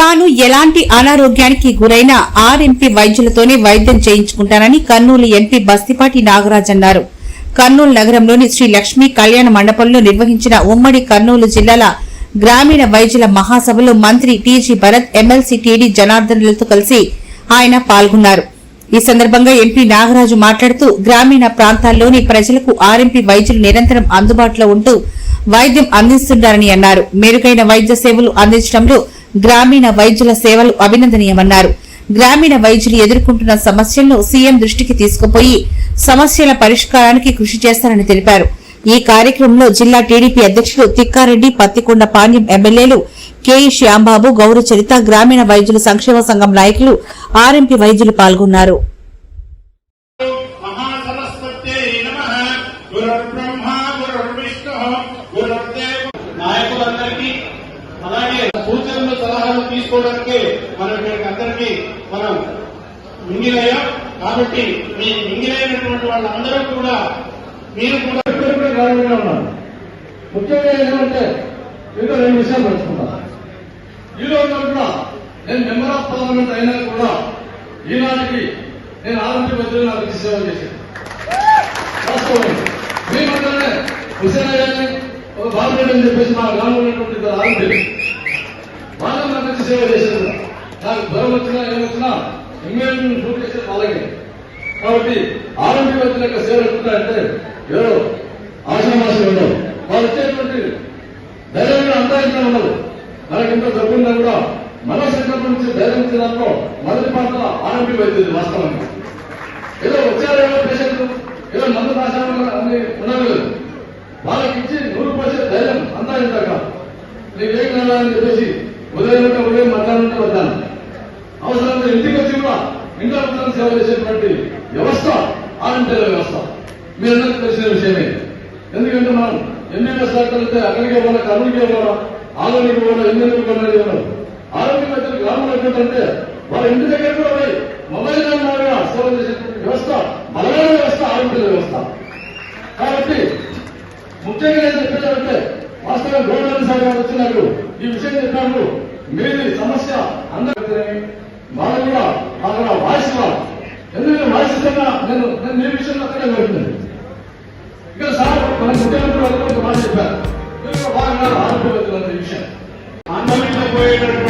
తాను ఎలాంటి అనారోగ్యానికి గురైన ఆర్ఎంపీ వైద్యులతోనే వైద్యం చేయించుకుంటానని కర్నూలు ఎంపీ బస్తిపాటి నాగరాజ్ అన్నారు. కర్నూలు నగరంలోని శ్రీ లక్ష్మీ కళ్యాణ మండపంలో నిర్వహించిన ఉమ్మడి కర్నూలు జిల్లాల గ్రామీణ వైద్యుల మహాసభలో మంత్రి టీజీ భరత్ ఎమ్మెల్సీ టీడీ జనార్దన్లతో కలిసి ఆయన పాల్గొన్నారు. ఈ సందర్భంగా ఎంపీ నాగరాజు మాట్లాడుతూ గ్రామీణ ప్రాంతాల్లోని ప్రజలకు ఆర్ఎంపీ వైద్యులు నిరంతరం అందుబాటులో ఉంటూ వైద్యం అందిస్తున్నారని అన్నారు. మెరుగైన వైద్య సేవలు అందించడంలో గ్రామీణ వైద్యుల సేవలు అభినందనీయమన్నారు. గ్రామీణ వైద్యులు ఎదుర్కొంటున్న సమస్యలను సీఎం దృష్టికి తీసుకుపోయి సమస్యల పరిష్కారానికి కృషి చేస్తారని తెలిపారు. ఈ కార్యక్రమంలో జిల్లా టీడీపీ అధ్యక్షులు తిక్కారెడ్డి పత్తికొండ పాణ్యం ఎమ్మెల్యేలు కేఈ శ్యాంబాబు గౌరవ చరిత గ్రామీణ వైద్యుల సంక్షేమ సంఘం నాయకులు ఆర్ఎంపీ వైద్యులు పాల్గొన్నారు. నాయకులందరికీ అలాగే తీసుకోవడానికి మన అందరికీ మనం మింగిలయ్యాం. కాబట్టి మీ మింగిలైనటువంటి వాళ్ళందరూ కూడా మీరు కూడా ఉన్నారు. ముఖ్యంగా ఏంటంటే ఇంకా రెండు విషయాలు పంచుకుంటాను ఈ కూడా నేను మెంబర్ ఆఫ్ పార్లమెంట్ అయినా కూడా ఈనాటికి నేను ఆరోగ్య మధ్యలో నాకు సేవ చేశాను. మీ మధ్యనే హుసేన్ అయ్యాన్ని ఒక బాబురెడ్డి అని చెప్పేసి మా గ్రామంలో ఉన్నటువంటి ఆరోగ్యం ఆరోగ్యులు వాళ్ళు సేవ చేశారు. నాకు జ్వరం వచ్చినా ఏమొచ్చినా ఇమ్మీడియట్ పూర్తి చేసేది అలాగే కాబట్టి ఆరోగ్య వ్యక్తుల యొక్క సేవలు ఎట్లుంటాయంటే ఎవరో ఆశామాసం ఉండవు వాళ్ళు వచ్చేటువంటి ధైర్యంగా కూడా అంతా ఇంట్లో ఉండదు మనకి ఇంత జబ్బున్నా కూడా మన సంకల్పం నుంచి ధైర్యం ఇచ్చే మొదటి పాత్ర ఆరోగ్య వైద్యులు వాస్తవంగా ఏదో వచ్చారేమో పేషెంట్ ఏదో మందు రాశామని అన్ని ఉండలేదు వాళ్ళకి ఇచ్చి నూరు పర్సెంట్ ధైర్యం అంతా ఇంత కాదు. నీకేం కావాలని చెప్పేసి ఉదయం ఉంటే ఉదయం మధ్యాహ్నం ఉంటే వద్దాను అవసరం ఇంటికి వచ్చి కూడా ఇంట్లో కూర్చొని సేవ చేసేటువంటి వ్యవస్థ ఆర్ఎంపీల వ్యవస్థ. మీరందరికీ తెలిసిన విషయమే. ఎందుకంటే మనం ఎంబీబీఎస్ డాక్టర్లు అయితే అక్కడికి ఇవ్వాలి కర్నూలుకే పోనా ఆలోనికి ఇవ్వాలి ఎందుకు కొన్నాడు ఇవ్వాలి ఆరోగ్య మధ్యలో గ్రామంలో ఏంటంటే వాళ్ళ ఇంటి దగ్గర కూడా పోయి మొబైల్ ద్వారా సేవ చేసేటువంటి వ్యవస్థ బలమైన వ్యవస్థ ఆరోగ్య వ్యవస్థ. కాబట్టి ముఖ్యంగా నేను చెప్పేదంటే వాస్తవంగా గవర్నమెంట్ సార్ వచ్చినప్పుడు ఈ విషయం చెప్పినప్పుడు మీరు సమస్య అందరూ వాళ్ళు కూడా వాళ్ళు కూడా వాయిస్తున్నారు ఎందుకంటే వాయిస్తున్నా నేను నేను మీ విషయంలో అక్కడే జరుగుతుంది ఇక్కడ సార్ మన ముఖ్యమంత్రి వాళ్ళు మాట చెప్పారు. బాగా విషయం. అందరిలో పోయేటటువంటి